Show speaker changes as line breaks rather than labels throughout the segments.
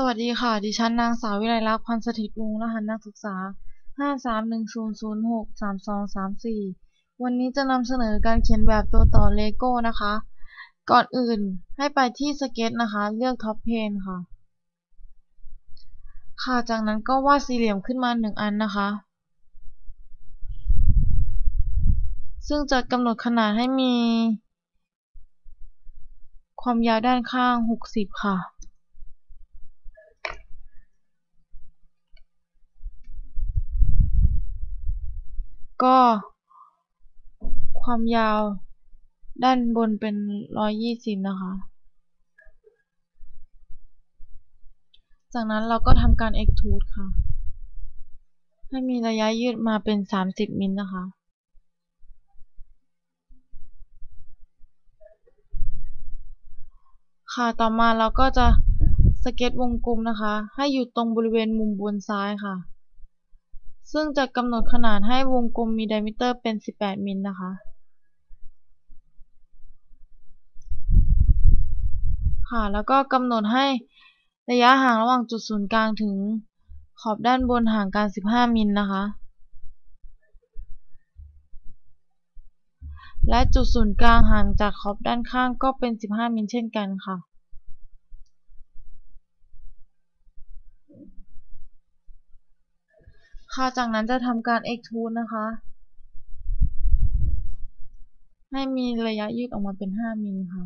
สวัสดีค่ะ ดิฉันนางสาววิไลลักษณ์พันสถิตวงศ์รหัสนักศึกษา 5310063234 วันนี้จะนำเสนอการเขียนแบบตัวต่อเลโก้นะคะ ก่อนอื่นให้ไปที่สเก็ตนะคะ เลือกท็อปเพนค่ะ ค่ะ จากนั้นก็วาดสี่เหลี่ยมขึ้นมาหนึ่งอันนะคะ ซึ่งจะกำหนดขนาดให้มี ความยาวด้านข้าง 60 ค่ะ ก็ ความยาวด้านบนเป็น120นะคะ จากนั้นเราก็ทำการ extrude ค่ะ ให้มีระยะยืดมาเป็น30มิลนะคะค่ะ ต่อมาเราก็จะสเก็ตวงกลมนะคะ ให้อยู่ตรงบริเวณมุมบนซ้ายค่ะ ซึ่งจะกำหนดขนาดให้วงกลมมี diameter เป็น 18 มิลนะคะ ค่ะ แล้วก็กำหนดให้ระยะห่างระหว่างจุดศูนย์กลางถึงขอบด้านบนห่างกัน 15 มิลนะคะ และจุดศูนย์กลางห่างจากขอบด้านข้างก็เป็น 15 มิลเช่นกันค่ะ ค่ะ จากนั้นจะทำการ extrude นะคะ ให้มีระยะยืดออกมาเป็น 5มิลค่ะ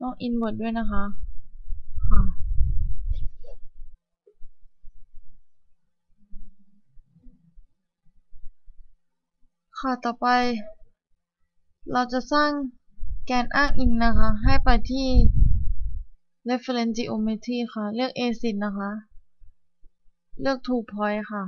ต้อง invert ด้วยนะคะค่ะค่ะ ต่อไป เราจะสร้างแกนอ้างอิงนะคะ ให้ไปที่ reference geometry ค่ะ เลือก A10 นะคะ เลือก two point ค่ะ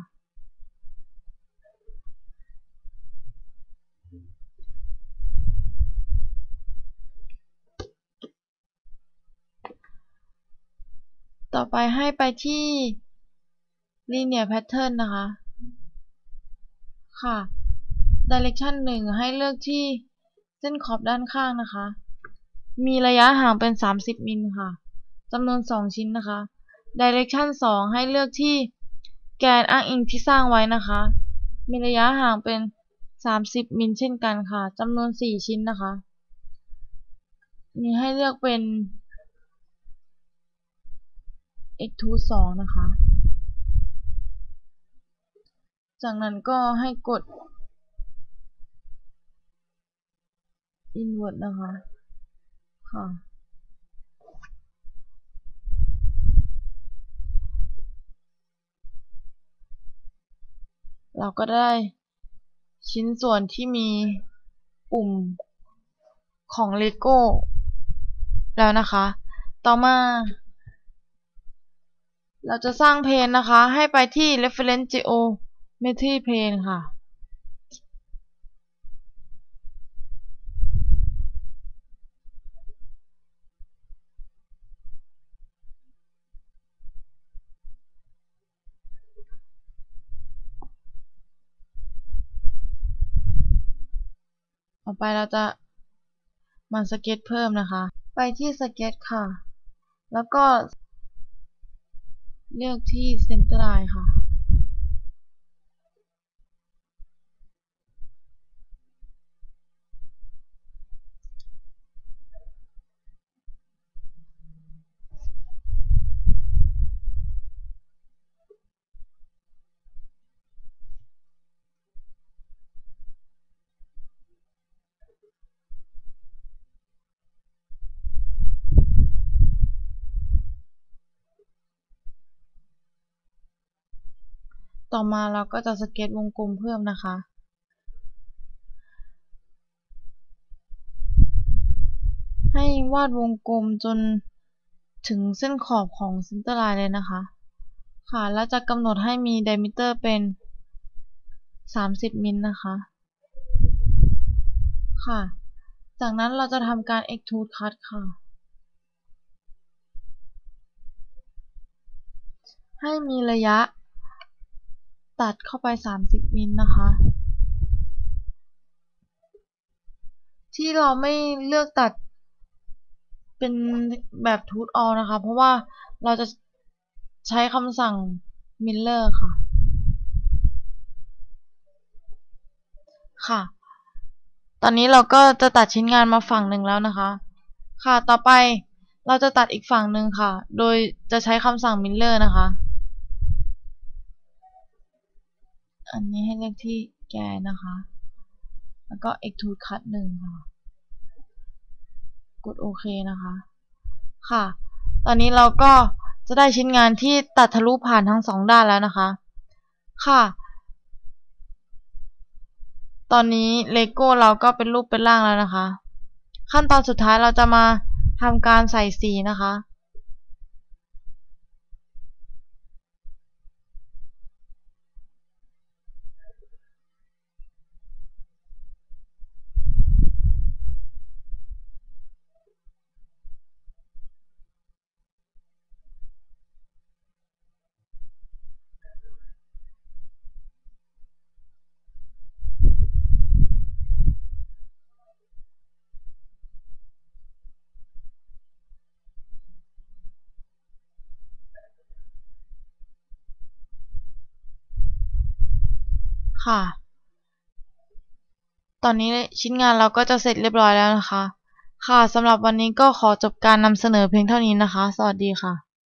ต่อไปให้ไปที่ linear pattern นะคะ ค่ะ direction 1 ให้เลือกที่เส้นขอบด้านข้างนะคะ มีระยะห่างเป็น 30 มิลค่ะ จำนวน 2 ชิ้นนะคะ direction 2 ให้เลือกที่แกนอ้างอิงที่สร้างไว้นะคะ มีระยะห่างเป็น 30 มิลเช่นกันค่ะ จำนวน 4 ชิ้นนะคะมีให้เลือกเป็น extrude 2 นะคะ จากนั้นก็ให้กด invert นะคะ ค่ะเราก็ได้ชิ้นส่วนที่มีปุ่มของเลโก้แล้วนะคะ ต่อมา เราจะสร้างเพนนะคะ ให้ไปที่ reference geometry plane ค่ะ ต่อไปเราจะมันสเก็ตเพิ่มนะคะ ไปที่สเก็ตค่ะ แล้วก็เลือกที่เซนเตอร์ไลน์ค่ะ ต่อมาเราก็จะสเก็ตวงกลมเพิ่มนะคะ ให้วาดวงกลมจนถึงเส้นขอบของเซนเตอร์ไลน์เลยนะคะ ค่ะ แล้วจะกำหนดให้มี diameter เป็น 30 มิลนะคะ ค่ะ จากนั้นเราจะทำการ extrude cut ค่ะ ให้มีระยะ ตัดเข้าไป 30 มิลนะคะ ที่เราไม่เลือกตัดเป็นแบบทูตออลนะคะ เพราะว่าเราจะใช้คำสั่ง miller ค่ะ ค่ะ ตอนนี้เราก็จะตัดชิ้นงานมาฝั่งหนึ่งแล้วนะคะ ค่ะ ต่อไปเราจะตัดอีกฝั่งหนึ่งค่ะ โดยจะใช้คำสั่ง miller นะคะ อันนี้ให้เลือกที่แกนนะคะ แล้วก็ extrude cut หนึ่งค่ะ กดโอเคนะคะ ค่ะ ตอนนี้เราก็จะได้ชิ้นงานที่ตัดทะลุผ่านทั้งสองด้านแล้วนะคะ ค่ะ ตอนนี้เลโก้เราก็เป็นรูปเป็นร่างแล้วนะคะ ขั้นตอนสุดท้ายเราจะมาทำการใส่สีนะคะ ค่ะ ตอนนี้ชิ้นงานเราก็จะเสร็จเรียบร้อยแล้วนะคะ ค่ะสำหรับวันนี้ก็ขอจบการนำเสนอเพียงเท่านี้นะคะ สวัสดีค่ะ